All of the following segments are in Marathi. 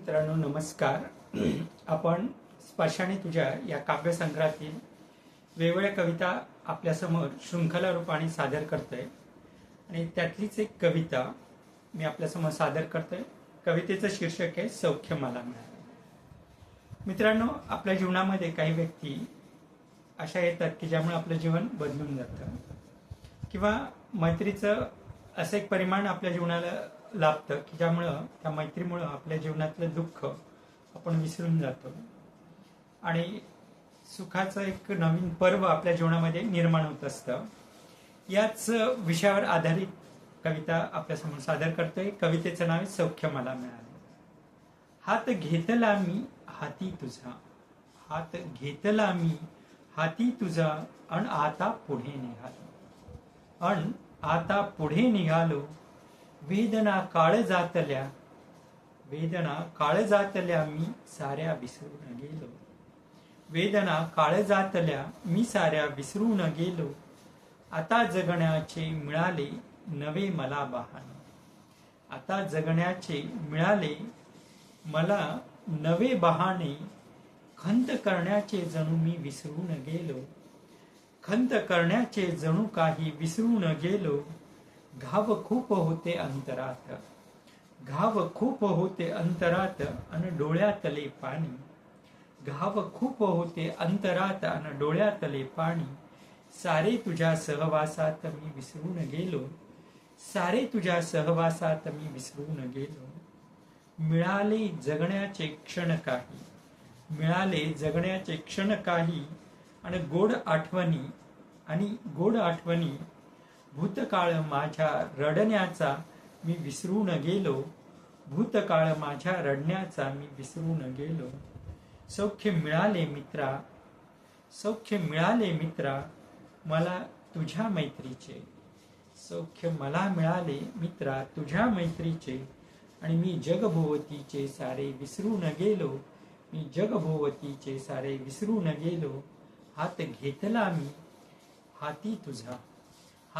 मित्रांनो नमस्कार. आपण स्पर्शाने तुझ्या या काव्यसंग्रहातील वेगवेगळ्या कविता आपल्यासमोर शृंखला रूपाने सादर करतोय. आणि त्यातलीच एक कविता मी आपल्यासमोर सादर करतोय. कवितेचं शीर्षक आहे सौख्य मला मित्रांनो आपल्या जीवनामध्ये काही व्यक्ती अशा येतात की ज्यामुळे आपलं जीवन बदलून जातं. किंवा मैत्रीचं असं एक परिमाण आपल्या जीवनाला लाभतं की ज्यामुळं त्या मैत्रीमुळं आपल्या जीवनातलं दुःख आपण विसरून जातो. आणि सुखाचं एक नवीन पर्व आपल्या जीवनामध्ये निर्माण होत असतं. याच विषयावर आधारित कविता आपल्यासमोर सादर करतोय. कवितेचं नाव आहे सौख्य मला मिळाले. हात घेतला मी हाती तुझा. हात घेतला मी हाती तुझा. आणि आता पुढे निघालो. अन आता पुढे निघालो. वेदना काळ जातल्या वेदना काळ जातल्या मी साऱ्या विसरून गेलो. वेदना काळ जातल्या मी साऱ्या विसरून गेलो. आता जगण्याचे मिळाले नवे मला बहाणे. आता जगण्याचे मिळाले मला नवे बहाणे. खंत करण्याचे जणू मी विसरून गेलो. खंत करण्याचे जणू काही विसरून गेलो. घाव खूप होते अंतरात. घाव खूप होते अंतरात अन डोळ्यातले पाणी. घाव खूप होते अंतरात अन डोळ्यातले पाणी. सारे तुझ्या सहवासात मी विसरून गेलो. सारे तुझ्या सहवासात मी विसरून गेलो. मिळाले जगण्याचे क्षण काही. मिळाले जगण्याचे क्षण काही. आणि गोड आठवणी आणि गोड आठवणी भूतकाळ माझ्या रडण्याचा मी विसरून गेलो. भूतकाळ माझ्या रडण्याचा मी विसरून गेलो. सौख्य मिळाले मित्रा सौख्य मिळाले मित्रा मला तुझ्या मैत्रीचे. सौख्य मला मिळाले मित्रा तुझ्या मैत्रीचे. आणि मी जगभोवतीचे सारे विसरून गेलो. मी जगभोवतीचे सारे विसरून गेलो. हात घेतला मी हाती तुझा.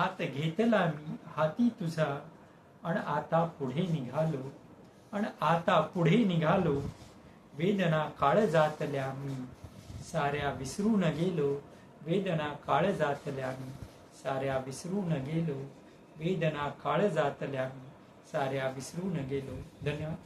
हात घेतला मी हाती तुझा. आणि आता पुढे निघालो. अन आता पुढे निघालो. वेदना काळ जातल्या मी साऱ्या विसरून गेलो. वेदना काळ जातल्या मी साऱ्या विसरून गेलो. वेदना काळ जातल्या मी साऱ्या विसरून गेलो. धन्यवाद.